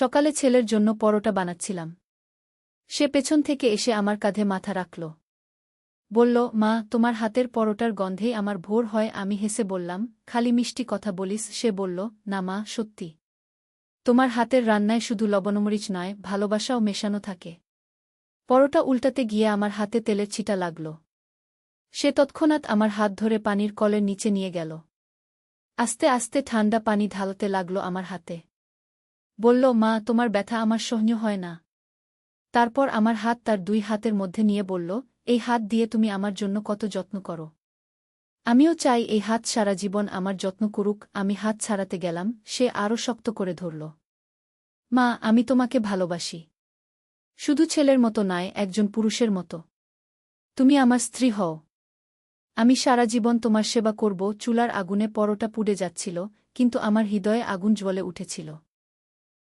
সকালে ছেলের জন্য পরোটা বানাচ্ছিলাম। সে পেছন থেকে এসে আমার কাঁধে মাথা রাখল। বলল, মা, তোমার হাতের পরোটার গন্ধেই আমার ভোর হয়, আমি হেসে বললাম, খালি মিষ্টি কথা বলিস। সে বলল, না মা, সত্যি। তোমার হাতের রান্নায় শুধু লবণমরিচ নয়, ভালোবাসাও মেশানো থাকে। পরোটা উল্টাতে গিয়ে আমার হাতে তেলের ছিটা লাগল। সে তৎক্ষণাৎ আমার হাত ধরে পানির কলের নিচে নিয়ে গেল। আস্তে আস্তে ঠান্ডা পানি ঢালতে লাগল আমার হাতে। বলল, মা, তোমার ব্যথা আমার সহ্য হয় না। তারপর আমার হাত তার দুই হাতের মধ্যে নিয়ে বলল, এই হাত দিয়ে তুমি আমার জন্য কত যত্ন করো। আমিও চাই এই হাত সারা জীবন আমার যত্ন করুক, আমি হাত ছাড়াতে গেলাম, সে আরও শক্ত করে ধরল। মা, আমি তোমাকে ভালোবাসি। শুধু ছেলের মতো নয়, একজন পুরুষের মতো। তুমি আমার স্ত্রী হও। আমি সারা জীবন তোমার সেবা করব, চুলার আগুনে পরোটা পুড়ে যাচ্ছিল, কিন্তু আমার হৃদয়ে আগুন জ্বলে উঠেছিল।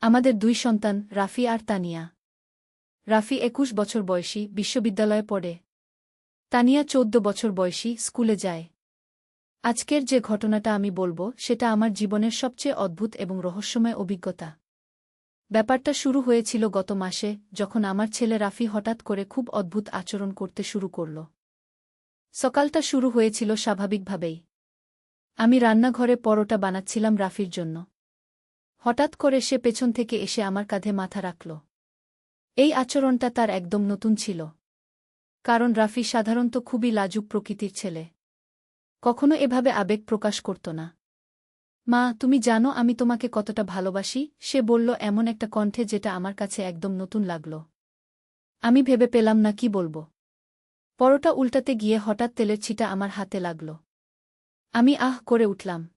আমাদের দুই সন্তান, রাফি আর তানিয়া। রাফি একুশ বছর বয়সী, বিশ্ববিদ্যালয়ে পড়ে। তানিয়া চোদ্দ বছর বয়সী, স্কুলে যায়। আজকের যে ঘটনাটা আমি বলব, সেটা আমার জীবনের সবচেয়ে অদ্ভুত এবং রহস্যময় অভিজ্ঞতা। ব্যাপারটা শুরু হয়েছিল গত মাসে, যখন আমার ছেলে রাফি হঠাৎ করে খুব অদ্ভুত আচরণ করতে শুরু করল। সকালটা শুরু হয়েছিল স্বাভাবিকভাবেই। আমি রান্নাঘরে পরোটা বানাচ্ছিলাম রাফির জন্য। হঠাৎ করে সে পেছন থেকে এসে আমার কাঁধে মাথা রাখল। এই আচরণটা তার একদম নতুন ছিল। কারণ রাফি সাধারণত খুবই লাজুক প্রকৃতির ছেলে। কখনো এভাবে আবেগ প্রকাশ করত না। মা, তুমি জানো আমি তোমাকে কতটা ভালোবাসি? সে বলল এমন একটা কণ্ঠে যেটা আমার কাছে একদম নতুন লাগল। আমি ভেবে পেলাম না, কি বলব? পরোটা উল্টাতে গিয়ে হঠাৎ তেলের ছিটা আমার হাতে লাগল। আমি আহ করে উঠলাম।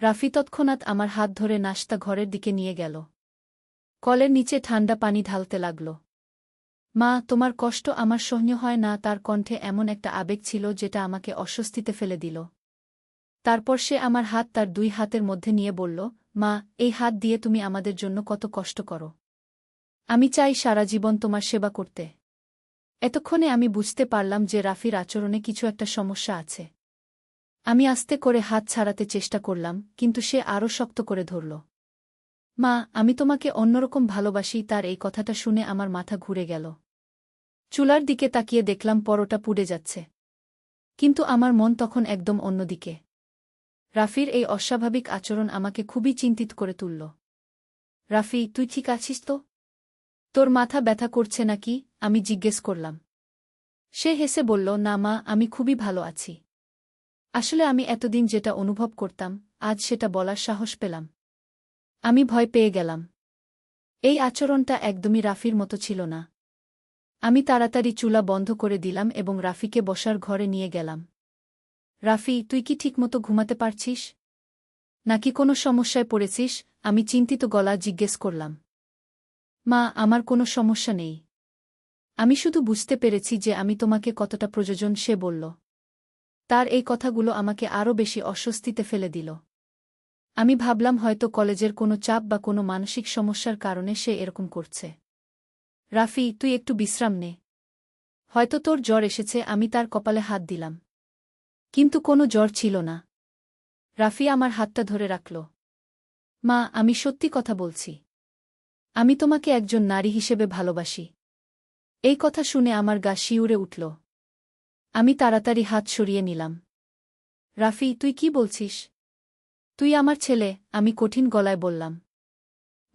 রাফি তৎক্ষণাৎ আমার হাত ধরে নাস্তা ঘরের দিকে নিয়ে গেল। কলের নিচে ঠান্ডা পানি ঢালতে লাগল। মা, তোমার কষ্ট আমার সহ্য হয় না, তার কণ্ঠে এমন একটা আবেগ ছিল যেটা আমাকে অস্বস্তিতে ফেলে দিল। তারপর সে আমার হাত তার দুই হাতের মধ্যে নিয়ে বলল, মা, এই হাত দিয়ে তুমি আমাদের জন্য কত কষ্ট করো। আমি চাই সারা জীবন তোমার সেবা করতে। এতক্ষণে আমি বুঝতে পারলাম যে রাফির আচরণে কিছু একটা সমস্যা আছে। আমি আস্তে করে হাত ছাড়াতে চেষ্টা করলাম, কিন্তু সে আরও শক্ত করে ধরল। মা, আমি তোমাকে অন্যরকম ভালোবাসি, তার এই কথাটা শুনে আমার মাথা ঘুরে গেল। চুলার দিকে তাকিয়ে দেখলাম পরোটা পুড়ে যাচ্ছে। কিন্তু আমার মন তখন একদম অন্যদিকে। রাফির এই অস্বাভাবিক আচরণ আমাকে খুবই চিন্তিত করে তুলল। রাফি, তুই ঠিক আছিস তো? তোর মাথা ব্যথা করছে নাকি? আমি জিজ্ঞেস করলাম। সে হেসে বলল, না মা, আমি খুবই ভালো আছি। আসলে আমি এতদিন যেটা অনুভব করতাম, আজ সেটা বলার সাহস পেলাম। আমি ভয় পেয়ে গেলাম। এই আচরণটা একদমই রাফির মতো ছিল না। আমি তাড়াতাড়ি চুলা বন্ধ করে দিলাম এবং রাফিকে বসার ঘরে নিয়ে গেলাম। রাফি, তুই কি ঠিকমতো ঘুমাতে পারছিস? নাকি কোনো সমস্যায় পড়েছিস? আমি চিন্তিত গলা জিজ্ঞেস করলাম। মা, আমার কোনো সমস্যা নেই। আমি শুধু বুঝতে পেরেছি যে আমি তোমাকে কতটা প্রয়োজন সে বলল। তার এই কথাগুলো আমাকে আরও বেশি অস্বস্তিতে ফেলে দিল। আমি ভাবলাম হয়তো কলেজের কোনো চাপ বা কোনো মানসিক সমস্যার কারণে সে এরকম করছে। রাফি, তুই একটু বিশ্রাম নে। হয়তো তোর জ্বর এসেছে, আমি তার কপালে হাত দিলাম। কিন্তু কোনো জ্বর ছিল না। রাফি আমার হাতটা ধরে রাখল। মা, আমি সত্যি কথা বলছি। আমি তোমাকে একজন নারী হিসেবে ভালোবাসি। এই কথা শুনে আমার গা শিউরে উঠল। আমি তাড়াতাড়ি হাত সরিয়ে নিলাম। রাফি, তুই কি বলছিস? তুই আমার ছেলে, আমি কঠিন গলায় বললাম।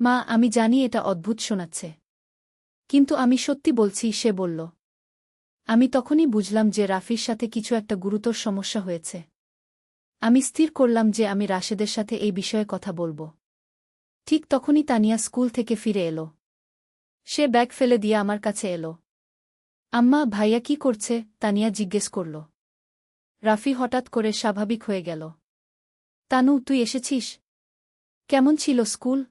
মা, আমি জানি এটা অদ্ভুত শোনাচ্ছে। কিন্তু আমি সত্যি বলছি, সে বলল। আমি তখনই বুঝলাম যে রাফির সাথে কিছু একটা গুরুতর সমস্যা হয়েছে। আমি স্থির করলাম যে আমি রাশেদের সাথে এই বিষয়ে কথা বলব। ঠিক তখনই তানিয়া স্কুল থেকে ফিরে এলো। সে ব্যাগ ফেলে দিয়ে আমার কাছে এলো। আম্মা ভাইয়া কি করছে তানিয়া জিজ্ঞেস করল। রাফি হঠাৎ করে স্বাভাবিক হয়ে গেল। তানু, তুই এসেছিস? কেমন ছিল স্কুল?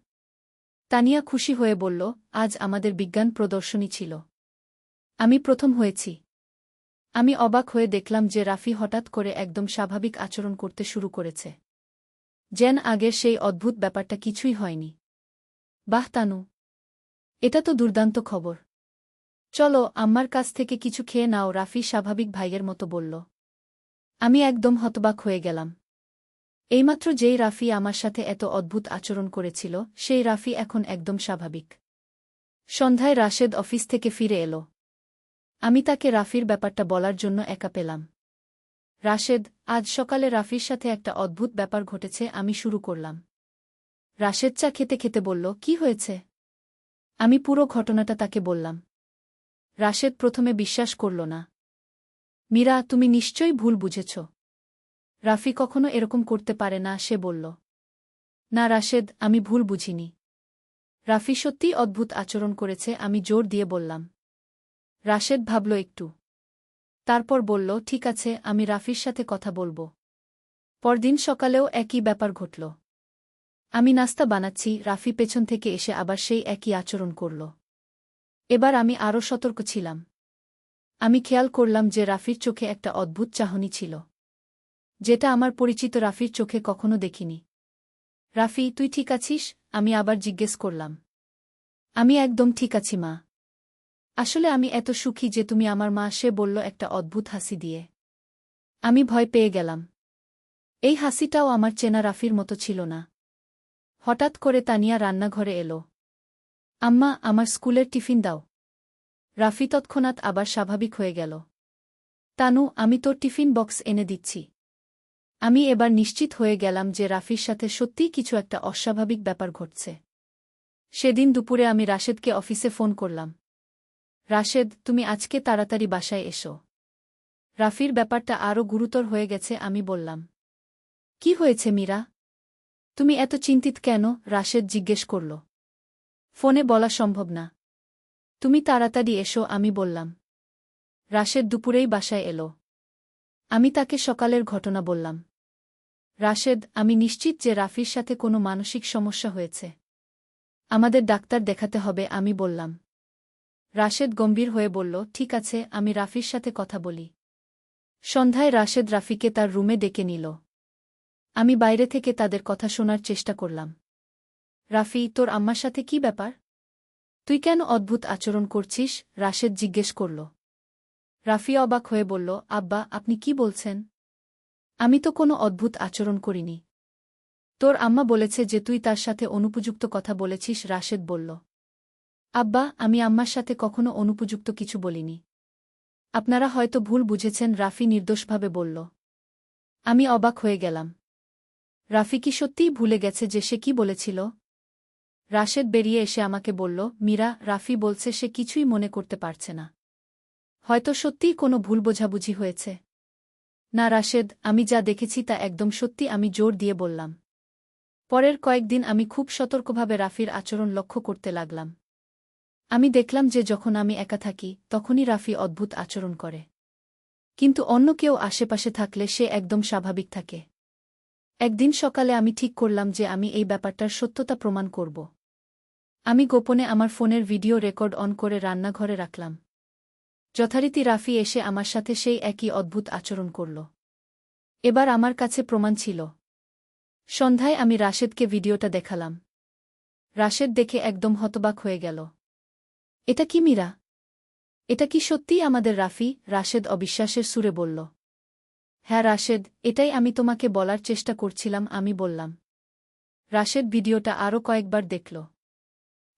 তানিয়া খুশি হয়ে বলল, আজ আমাদের বিজ্ঞান প্রদর্শনী ছিল। আমি প্রথম হয়েছি। আমি অবাক হয়ে দেখলাম যে রাফি হঠাৎ করে একদম স্বাভাবিক আচরণ করতে শুরু করেছে। যেন আগের সেই অদ্ভুত ব্যাপারটা কিছুই হয়নি। বাহ, তানু। এটা তো দুর্দান্ত খবর। চলো, আম্মার কাছ থেকে কিছু খেয়ে নাও, রাফি স্বাভাবিক ভাইয়ের মতো বলল। আমি একদম হতবাক হয়ে গেলাম। এইমাত্র যেই রাফি আমার সাথে এত অদ্ভুত আচরণ করেছিল, সেই রাফি এখন একদম স্বাভাবিক। সন্ধ্যায় রাশেদ অফিস থেকে ফিরে এলো। আমি তাকে রাফির ব্যাপারটা বলার জন্য একা পেলাম। রাশেদ, আজ সকালে রাফির সাথে একটা অদ্ভুত ব্যাপার ঘটেছে, আমি শুরু করলাম। রাশেদ চা খেতে খেতে বলল, কি হয়েছে? আমি পুরো ঘটনাটা তাকে বললাম। রাশেদ প্রথমে বিশ্বাস করল না। মীরা, তুমি নিশ্চয়ই ভুল বুঝেছ। রাফি কখনো এরকম করতে পারে না, সে বলল। না রাশেদ, আমি ভুল বুঝিনি। রাফি সত্যিই অদ্ভুত আচরণ করেছে, আমি জোর দিয়ে বললাম। রাশেদ ভাবল একটু। তারপর বলল, ঠিক আছে, আমি রাফির সাথে কথা বলব। পরদিন সকালেও একই ব্যাপার ঘটল। আমি নাস্তা বানাচ্ছি, রাফি পেছন থেকে এসে আবার সেই একই আচরণ করল। এবার আমি আরও সতর্ক ছিলাম। আমি খেয়াল করলাম যে রাফির চোখে একটা অদ্ভুত চাহনি ছিল, যেটা আমার পরিচিত রাফির চোখে কখনো দেখিনি। রাফি, তুই ঠিক আছিস? আমি আবার জিজ্ঞেস করলাম। আমি একদম ঠিক আছি, মা। আসলে আমি এত সুখী যে তুমি আমার মা, সে বলল একটা অদ্ভুত হাসি দিয়ে। আমি ভয় পেয়ে গেলাম। এই হাসিটাও আমার চেনা রাফির মতো ছিল না। হঠাৎ করে তানিয়া রান্নাঘরে এলো। আম্মা, আমার স্কুলের টিফিন দাও। রাফি তৎক্ষণাৎ আবার স্বাভাবিক হয়ে গেল। তানু, আমি তোর টিফিন বক্স এনে দিচ্ছি। আমি এবার নিশ্চিত হয়ে গেলাম যে রাফির সাথে সত্যিই কিছু একটা অস্বাভাবিক ব্যাপার ঘটছে। সেদিন দুপুরে আমি রাশেদকে অফিসে ফোন করলাম। রাশেদ, তুমি আজকে তাড়াতাড়ি বাসায় এসো। রাফির ব্যাপারটা আরও গুরুতর হয়ে গেছে, আমি বললাম। কি হয়েছে মীরা? তুমি এত চিন্তিত কেন? রাশেদ জিজ্ঞেস করল। ফোনে বলা সম্ভব না। তুমি তাড়াতাড়ি এসো, আমি বললাম। রাশেদ দুপুরেই বাসায় এলো। আমি তাকে সকালের ঘটনা বললাম। রাশেদ, আমি নিশ্চিত যে রাফির সাথে কোনো মানসিক সমস্যা হয়েছে। আমাদের ডাক্তার দেখাতে হবে, আমি বললাম। রাশেদ গম্ভীর হয়ে বলল, ঠিক আছে, আমি রাফির সাথে কথা বলি। সন্ধ্যায় রাশেদ রাফিকে তার রুমে ডেকে নিল। আমি বাইরে থেকে তাদের কথা শোনার চেষ্টা করলাম। রাফি, তোর আম্মার সাথে কি ব্যাপার? তুই কেন অদ্ভুত আচরণ করছিস? রাশেদ জিজ্ঞেস করল। রাফি অবাক হয়ে বলল, আব্বা, আপনি কি বলছেন? আমি তো কোনো অদ্ভুত আচরণ করিনি। তোর আম্মা বলেছে যে তুই তার সাথে অনুপযুক্ত কথা বলেছিস, রাশেদ বলল। আব্বা, আমি আম্মার সাথে কখনো অনুপযুক্ত কিছু বলিনি। আপনারা হয়তো ভুল বুঝেছেন, রাফি নির্দোষভাবে বলল। আমি অবাক হয়ে গেলাম। রাফি কি সত্যিই ভুলে গেছে যে সে কি বলেছিল? রাশেদ বেরিয়ে এসে আমাকে বলল, মীরা, রাফি বলছে সে কিছুই মনে করতে পারছে না। হয়তো সত্যিই কোনো ভুল বোঝাবুঝি হয়েছে। না রাশেদ, আমি যা দেখেছি তা একদম সত্যি, আমি জোর দিয়ে বললাম। পরের কয়েকদিন আমি খুব সতর্কভাবে রাফির আচরণ লক্ষ্য করতে লাগলাম। আমি দেখলাম যে যখন আমি একা থাকি, তখনই রাফি অদ্ভুত আচরণ করে। কিন্তু অন্য কেউ আশেপাশে থাকলে সে একদম স্বাভাবিক থাকে। একদিন সকালে আমি ঠিক করলাম যে আমি এই ব্যাপারটার সত্যতা প্রমাণ করব। আমি গোপনে আমার ফোনের ভিডিও রেকর্ড অন করে রান্নাঘরে রাখলাম। যথারীতি রাফি এসে আমার সাথে সেই একই অদ্ভুত আচরণ করল। এবার আমার কাছে প্রমাণ ছিল। সন্ধ্যায় আমি রাশেদকে ভিডিওটা দেখালাম। রাশেদ দেখে একদম হতবাক হয়ে গেল। এটা কি মীরা? এটা কি সত্যিই আমাদের রাফি, রাশেদ অবিশ্বাসের সুরে বলল। হ্যাঁ রাশেদ, এটাই আমি তোমাকে বলার চেষ্টা করছিলাম, আমি বললাম। রাশেদ ভিডিওটা আরও কয়েকবার দেখল।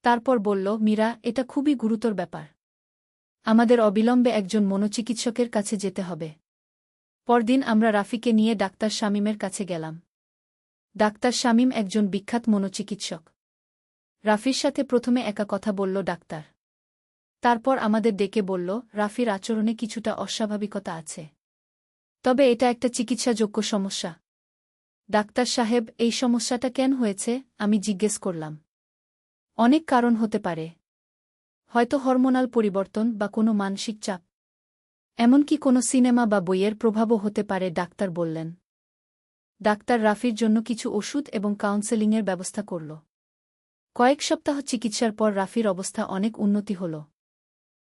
তারপর বলল, মীরা, এটা খুবই গুরুতর ব্যাপার। আমাদের অবিলম্বে একজন মনোচিকিৎসকের কাছে যেতে হবে। পরদিন আমরা রাফিকে নিয়ে ডাক্তার শামীমের কাছে গেলাম। ডাক্তার শামীম একজন বিখ্যাত মনোচিকিৎসক। রাফির সাথে প্রথমে একা কথা বলল ডাক্তার। তারপর আমাদের ডেকে বলল, রাফির আচরণে কিছুটা অস্বাভাবিকতা আছে। তবে এটা একটা চিকিৎসাযোগ্য সমস্যা। ডাক্তার সাহেব, এই সমস্যাটা কেন হয়েছে? আমি জিজ্ঞেস করলাম। অনেক কারণ হতে পারে। হয়তো হরমোনাল পরিবর্তন বা কোনো মানসিক চাপ। এমনকি কোনো সিনেমা বা বইয়ের প্রভাবও হতে পারে, ডাক্তার বললেন। ডাক্তার রাফির জন্য কিছু ওষুধ এবং কাউন্সেলিংয়ের ব্যবস্থা করল। কয়েক সপ্তাহ চিকিৎসার পর রাফির অবস্থা অনেক উন্নতি হল।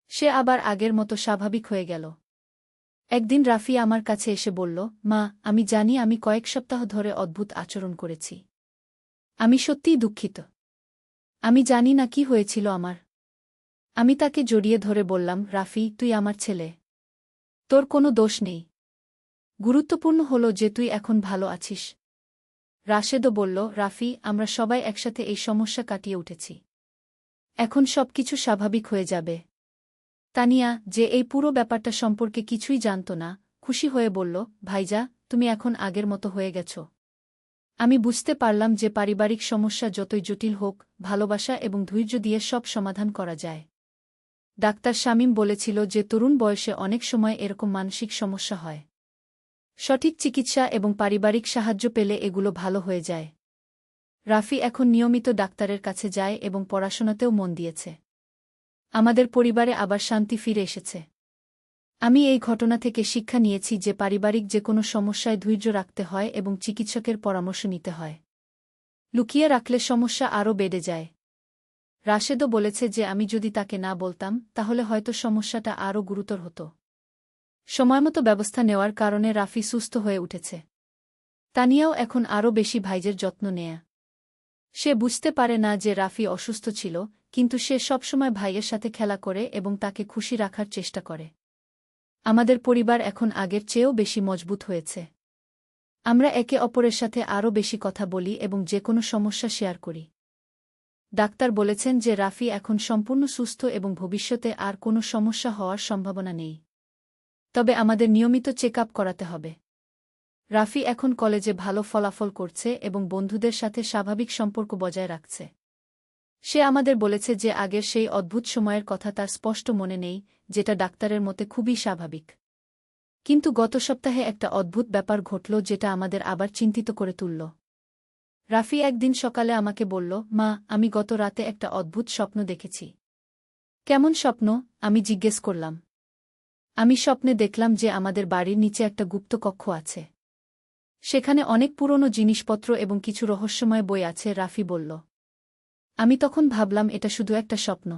সে আবার আগের মতো স্বাভাবিক হয়ে গেল। একদিন রাফি আমার কাছে এসে বলল, মা, আমি জানি আমি কয়েক সপ্তাহ ধরে অদ্ভুত আচরণ করেছি। আমি সত্যিই দুঃখিত। আমি জানি না কি হয়েছিল আমার। আমি তাকে জড়িয়ে ধরে বললাম, রাফি, তুই আমার ছেলে। তোর কোনো দোষ নেই। গুরুত্বপূর্ণ হল যে তুই এখন ভালো আছিস। রাশেদও বলল, রাফি, আমরা সবাই একসাথে এই সমস্যা কাটিয়ে উঠেছি। এখন সবকিছু স্বাভাবিক হয়ে যাবে। তানিয়া, যে এই পুরো ব্যাপারটা সম্পর্কে কিছুই জানত না, খুশি হয়ে বলল, ভাইজা, তুমি এখন আগের মতো হয়ে গেছ। আমি বুঝতে পারলাম যে পারিবারিক সমস্যা যতই জটিল হোক, ভালোবাসা এবং ধৈর্য দিয়ে সব সমাধান করা যায়। ডাক্তার শামীম বলেছিল যে তরুণ বয়সে অনেক সময় এরকম মানসিক সমস্যা হয়। সঠিক চিকিৎসা এবং পারিবারিক সাহায্য পেলে এগুলো ভালো হয়ে যায়। রাফি এখন নিয়মিত ডাক্তারের কাছে যায় এবং পড়াশোনাতেও মন দিয়েছে। আমাদের পরিবারে আবার শান্তি ফিরে এসেছে। আমি এই ঘটনা থেকে শিক্ষা নিয়েছি যে পারিবারিক যে কোনো সমস্যায় ধৈর্য রাখতে হয় এবং চিকিৎসকের পরামর্শ নিতে হয়। লুকিয়ে রাখলে সমস্যা আরও বেড়ে যায়। রাশেদও বলেছে যে আমি যদি তাকে না বলতাম, তাহলে হয়তো সমস্যাটা আরও গুরুতর হতো। সময়মতো ব্যবস্থা নেওয়ার কারণে রাফি সুস্থ হয়ে উঠেছে। তানিয়াও এখন আরও বেশি ভাইজের যত্ন নেয়া। সে বুঝতে পারে না যে রাফি অসুস্থ ছিল, কিন্তু সে সবসময় ভাইয়ের সাথে খেলা করে এবং তাকে খুশি রাখার চেষ্টা করে। আমাদের পরিবার এখন আগের চেয়েও বেশি মজবুত হয়েছে। আমরা একে অপরের সাথে আরও বেশি কথা বলি এবং যে কোনো সমস্যা শেয়ার করি। ডাক্তার বলেছেন যে রাফি এখন সম্পূর্ণ সুস্থ এবং ভবিষ্যতে আর কোনো সমস্যা হওয়ার সম্ভাবনা নেই। তবে আমাদের নিয়মিত চেক করাতে হবে। রাফি এখন কলেজে ভালো ফলাফল করছে এবং বন্ধুদের সাথে স্বাভাবিক সম্পর্ক বজায় রাখছে। সে আমাদের বলেছে যে আগের সেই অদ্ভুত সময়ের কথা তার স্পষ্ট মনে নেই যেটা ডাক্তারের মতে খুবই স্বাভাবিক। কিন্তু গত সপ্তাহে একটা অদ্ভুত ব্যাপার ঘটল যেটা আমাদের আবার চিন্তিত করে তুলল। রাফি একদিন সকালে আমাকে বলল, মা, আমি গত রাতে একটা অদ্ভুত স্বপ্ন দেখেছি। কেমন স্বপ্ন? আমি জিজ্ঞেস করলাম। আমি স্বপ্নে দেখলাম যে আমাদের বাড়ির নিচে একটা গুপ্ত কক্ষ আছে। সেখানে অনেক পুরনো জিনিসপত্র এবং কিছু রহস্যময় বই আছে, রাফি বলল। আমি তখন ভাবলাম, এটা শুধু একটা স্বপ্ন।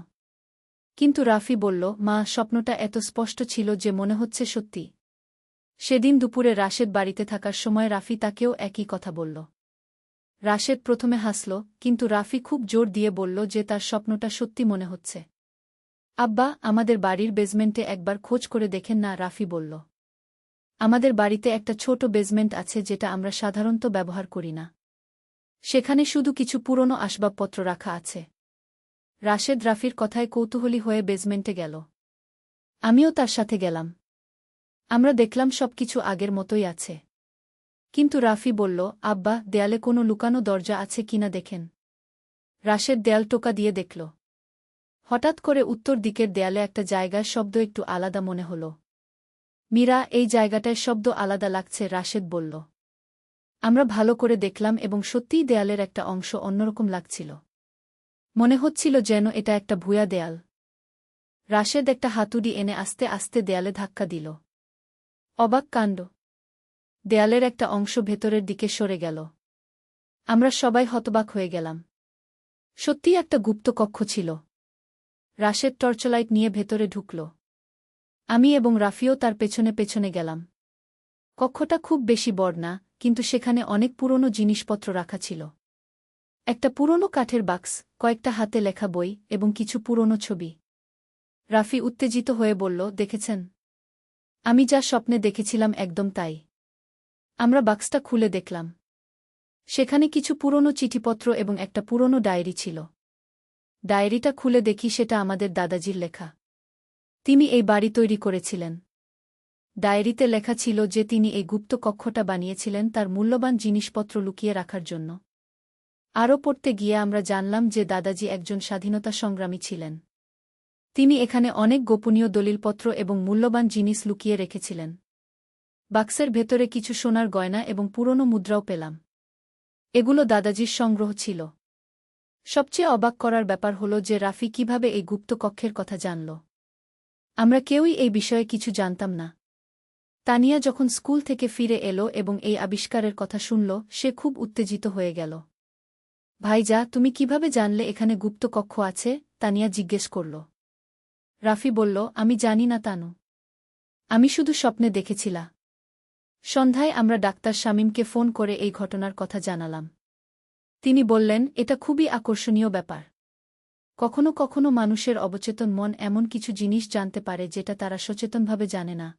কিন্তু রাফি বলল, মা, স্বপ্নটা এত স্পষ্ট ছিল যে মনে হচ্ছে সত্যি। সেদিন দুপুরে রাশেদ বাড়িতে থাকার সময় রাফি তাকেও একই কথা বলল। রাশেদ প্রথমে হাসল, কিন্তু রাফি খুব জোর দিয়ে বলল যে তার স্বপ্নটা সত্যি মনে হচ্ছে। আব্বা, আমাদের বাড়ির বেজমেন্টে একবার খোঁজ করে দেখেন না, রাফি বলল। আমাদের বাড়িতে একটা ছোট বেজমেন্ট আছে যেটা আমরা সাধারণত ব্যবহার করি না। সেখানে শুধু কিছু পুরনো আসবাবপত্র রাখা আছে। রাশেদ রাফির কথায় কৌতূহলী হয়ে বেজমেন্টে গেল। আমিও তার সাথে গেলাম। আমরা দেখলাম সবকিছু আগের মতোই আছে। কিন্তু রাফি বলল, আব্বা, দেয়ালে কোনো লুকানো দরজা আছে কিনা দেখেন? রাশেদ দেয়াল টোকা দিয়ে দেখল। হঠাৎ করে উত্তর দিকের দেয়ালে একটা জায়গায় শব্দ একটু আলাদা মনে হল। মীরা, এই জায়গাটায় শব্দ আলাদা লাগছে, রাশেদ বলল। আমরা ভালো করে দেখলাম এবং সত্যিই দেয়ালের একটা অংশ অন্যরকম লাগছিল। মনে হচ্ছিল যেন এটা একটা ভুয়া দেয়াল। রাশেদ একটা হাতুড়ি এনে আস্তে আস্তে দেয়ালে ধাক্কা দিল। অবাক কাণ্ড। দেয়ালের একটা অংশ ভেতরের দিকে সরে গেল। আমরা সবাই হতবাক হয়ে গেলাম। সত্যিই একটা গুপ্ত কক্ষ ছিল। রাশেদ টর্চলাইট নিয়ে ভেতরে ঢুকল। আমি এবং রাফিও তার পেছনে পেছনে গেলাম। কক্ষটা খুব বেশি বড় না, কিন্তু সেখানে অনেক পুরনো জিনিসপত্র রাখা ছিল। একটা পুরনো কাঠের বাক্স, কয়েকটা হাতে লেখা বই এবং কিছু পুরনো ছবি। রাফি উত্তেজিত হয়ে বলল, দেখেছেন? আমি যা স্বপ্নে দেখেছিলাম একদম তাই। আমরা বাক্সটা খুলে দেখলাম। সেখানে কিছু পুরনো চিঠিপত্র এবং একটা পুরনো ডায়েরি ছিল। ডায়েরিটা খুলে দেখি সেটা আমাদের দাদাজির লেখা। তিনি এই বাড়ি তৈরি করেছিলেন। ডায়েরিতে লেখা ছিল যে তিনি এই গুপ্ত কক্ষটা বানিয়েছিলেন তার মূল্যবান জিনিসপত্র লুকিয়ে রাখার জন্য। আরও পড়তে গিয়ে আমরা জানলাম যে দাদাজি একজন স্বাধীনতা সংগ্রামী ছিলেন। তিনি এখানে অনেক গোপনীয় দলিলপত্র এবং মূল্যবান জিনিস লুকিয়ে রেখেছিলেন। বাক্সের ভেতরে কিছু সোনার গয়না এবং পুরনো মুদ্রাও পেলাম। এগুলো দাদাজির সংগ্রহ ছিল। সবচেয়ে অবাক করার ব্যাপার হল যে রাফি কীভাবে এই গুপ্ত কক্ষের কথা জানল। আমরা কেউই এই বিষয়ে কিছু জানতাম না। তানিয়া যখন স্কুল থেকে ফিরে এলো এবং এই আবিষ্কারের কথা শুনল, সে খুব উত্তেজিত হয়ে গেল। ভাইজা তুমি কীভাবে জানলে এখানে গুপ্ত কক্ষ আছে? তানিয়া জিজ্ঞেস করল। রাফি বলল, আমি জানি না তানু। আমি শুধু স্বপ্নে দেখেছিলা। সন্ধ্যায় আমরা ডাক্তার শামীমকে ফোন করে এই ঘটনার কথা জানালাম। তিনি বললেন, এটা খুবই আকর্ষণীয় ব্যাপার। কখনো কখনো মানুষের অবচেতন মন এমন কিছু জিনিস জানতে পারে যেটা তারা সচেতনভাবে জানে না।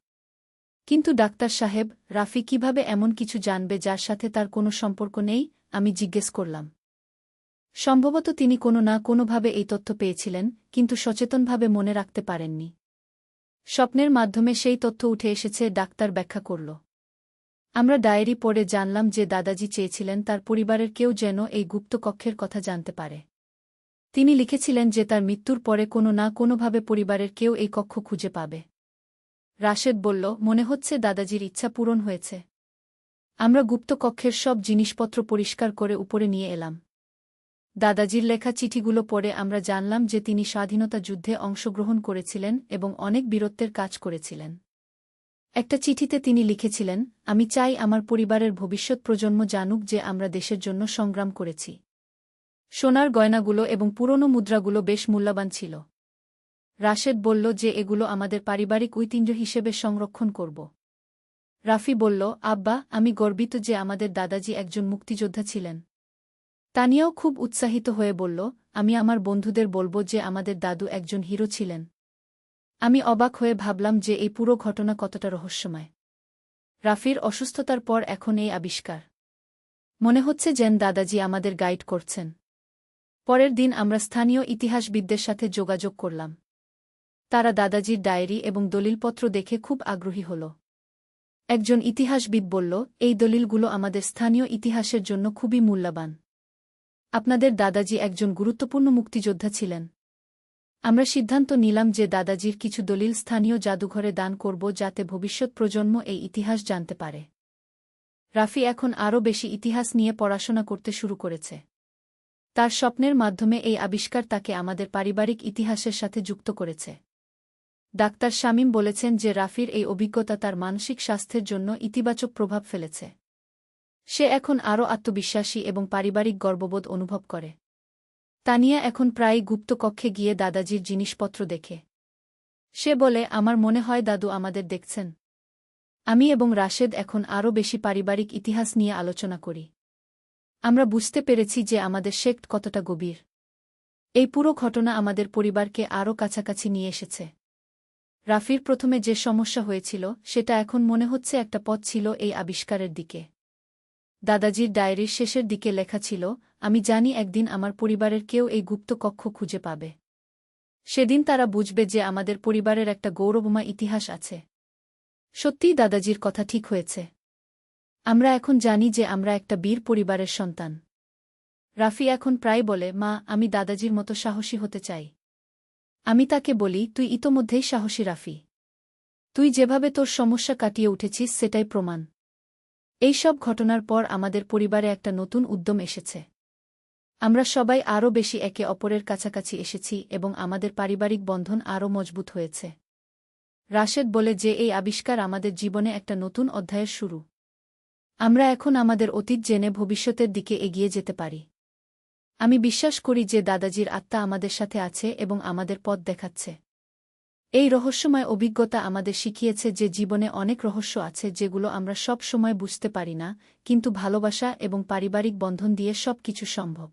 কিন্তু ডাক্তার সাহেব, রাফি কীভাবে এমন কিছু জানবে যার সাথে তার কোনো সম্পর্ক নেই, আমি জিজ্ঞেস করলাম। সম্ভবত তিনি কোনো না কোনোভাবে এই তথ্য পেয়েছিলেন, কিন্তু সচেতনভাবে মনে রাখতে পারেননি। স্বপ্নের মাধ্যমে সেই তথ্য উঠে এসেছে, ডাক্তার ব্যাখ্যা করল। আমরা ডায়েরি পড়ে জানলাম যে দাদাজি চেয়েছিলেন তার পরিবারের কেউ যেন এই গুপ্ত কক্ষের কথা জানতে পারে। তিনি লিখেছিলেন যে তার মৃত্যুর পরে কোনো না কোনোভাবে পরিবারের কেউ এই কক্ষ খুঁজে পাবে। রাশেদ বলল, মনে হচ্ছে দাদাজির ইচ্ছা পূরণ হয়েছে। আমরা গুপ্ত কক্ষের সব জিনিসপত্র পরিষ্কার করে উপরে নিয়ে এলাম। দাদাজির লেখা চিঠিগুলো পড়ে আমরা জানলাম যে তিনি স্বাধীনতা যুদ্ধে অংশগ্রহণ করেছিলেন এবং অনেক বীরত্বের কাজ করেছিলেন। একটা চিঠিতে তিনি লিখেছিলেন, আমি চাই আমার পরিবারের ভবিষ্যৎ প্রজন্ম জানুক যে আমরা দেশের জন্য সংগ্রাম করেছি। সোনার গয়নাগুলো এবং পুরনো মুদ্রাগুলো বেশ মূল্যবান ছিল। রাশেদ বলল যে এগুলো আমাদের পারিবারিক ঐতিহ্য হিসেবে সংরক্ষণ করব। রাফি বলল, আব্বা, আমি গর্বিত যে আমাদের দাদাজি একজন মুক্তিযোদ্ধা ছিলেন। তানিয়াও খুব উৎসাহিত হয়ে বলল, আমি আমার বন্ধুদের বলব যে আমাদের দাদু একজন হিরো ছিলেন। আমি অবাক হয়ে ভাবলাম যে এই পুরো ঘটনা কতটা রহস্যময়। রাফির অসুস্থতার পর এখন এই আবিষ্কার। মনে হচ্ছে যেন দাদাজি আমাদের গাইড করছেন। পরের দিন আমরা স্থানীয় ইতিহাসবিদদের সাথে যোগাযোগ করলাম। তারা দাদাজির ডায়েরি এবং দলিলপত্র দেখে খুব আগ্রহী হল। একজন ইতিহাসবিদ বলল, এই দলিলগুলো আমাদের স্থানীয় ইতিহাসের জন্য খুবই মূল্যবান। আপনাদের দাদাজি একজন গুরুত্বপূর্ণ মুক্তিযোদ্ধা ছিলেন। আমরা সিদ্ধান্ত নিলাম যে দাদাজির কিছু দলিল স্থানীয় জাদুঘরে দান করব যাতে ভবিষ্যৎ প্রজন্ম এই ইতিহাস জানতে পারে। রাফি এখন আরও বেশি ইতিহাস নিয়ে পড়াশোনা করতে শুরু করেছে। তার স্বপ্নের মাধ্যমে এই আবিষ্কার তাকে আমাদের পারিবারিক ইতিহাসের সাথে যুক্ত করেছে। ডাক্তার শামীম বলেছেন যে রাফির এই অভিজ্ঞতা তার মানসিক স্বাস্থ্যের জন্য ইতিবাচক প্রভাব ফেলেছে। সে এখন আরও আত্মবিশ্বাসী এবং পারিবারিক গর্ববোধ অনুভব করে। তানিয়া এখন প্রায় গুপ্ত কক্ষে গিয়ে দাদাজির জিনিসপত্র দেখে। সে বলে, আমার মনে হয় দাদু আমাদের দেখছেন। আমি এবং রাশেদ এখন আরও বেশি পারিবারিক ইতিহাস নিয়ে আলোচনা করি। আমরা বুঝতে পেরেছি যে আমাদের শেক্ট কতটা গভীর। এই পুরো ঘটনা আমাদের পরিবারকে আরও কাছাকাছি নিয়ে এসেছে। রাফির প্রথমে যে সমস্যা হয়েছিল, সেটা এখন মনে হচ্ছে একটা পথ ছিল এই আবিষ্কারের দিকে। দাদাজির ডায়েরির শেষের দিকে লেখা ছিল, আমি জানি একদিন আমার পরিবারের কেউ এই গুপ্ত কক্ষ খুঁজে পাবে। সেদিন তারা বুঝবে যে আমাদের পরিবারের একটা গৌরবময় ইতিহাস আছে। সত্যিই দাদাজির কথা ঠিক হয়েছে। আমরা এখন জানি যে আমরা একটা বীর পরিবারের সন্তান। রাফি এখন প্রায় বলে, মা, আমি দাদাজির মতো সাহসী হতে চাই। আমি তাকে বলি, তুই ইতোমধ্যেই সাহসী রাফি। তুই যেভাবে তোর সমস্যা কাটিয়ে উঠেছিস, সেটাই প্রমাণ। এই সব ঘটনার পর আমাদের পরিবারে একটা নতুন উদ্যম এসেছে। আমরা সবাই আরও বেশি একে অপরের কাছাকাছি এসেছি এবং আমাদের পারিবারিক বন্ধন আরও মজবুত হয়েছে। রাশেদ বলে যে এই আবিষ্কার আমাদের জীবনে একটা নতুন অধ্যায়ের শুরু। আমরা এখন আমাদের অতীত জেনে ভবিষ্যতের দিকে এগিয়ে যেতে পারি। আমি বিশ্বাস করি যে দাদাজির আত্মা আমাদের সাথে আছে এবং আমাদের পথ দেখাচ্ছে। এই রহস্যময় অভিজ্ঞতা আমাদের শিখিয়েছে যে জীবনে অনেক রহস্য আছে যেগুলো আমরা সব সময় বুঝতে পারি না, কিন্তু ভালোবাসা এবং পারিবারিক বন্ধন দিয়ে সব কিছু সম্ভব।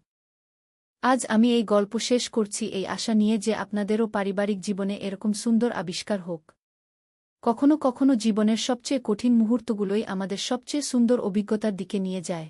আজ আমি এই গল্প শেষ করছি এই আশা নিয়ে যে আপনাদেরও পারিবারিক জীবনে এরকম সুন্দর আবিষ্কার হোক। কখনো কখনো জীবনের সবচেয়ে কঠিন মুহূর্তগুলোই আমাদের সবচেয়ে সুন্দর অভিজ্ঞতার দিকে নিয়ে যায়।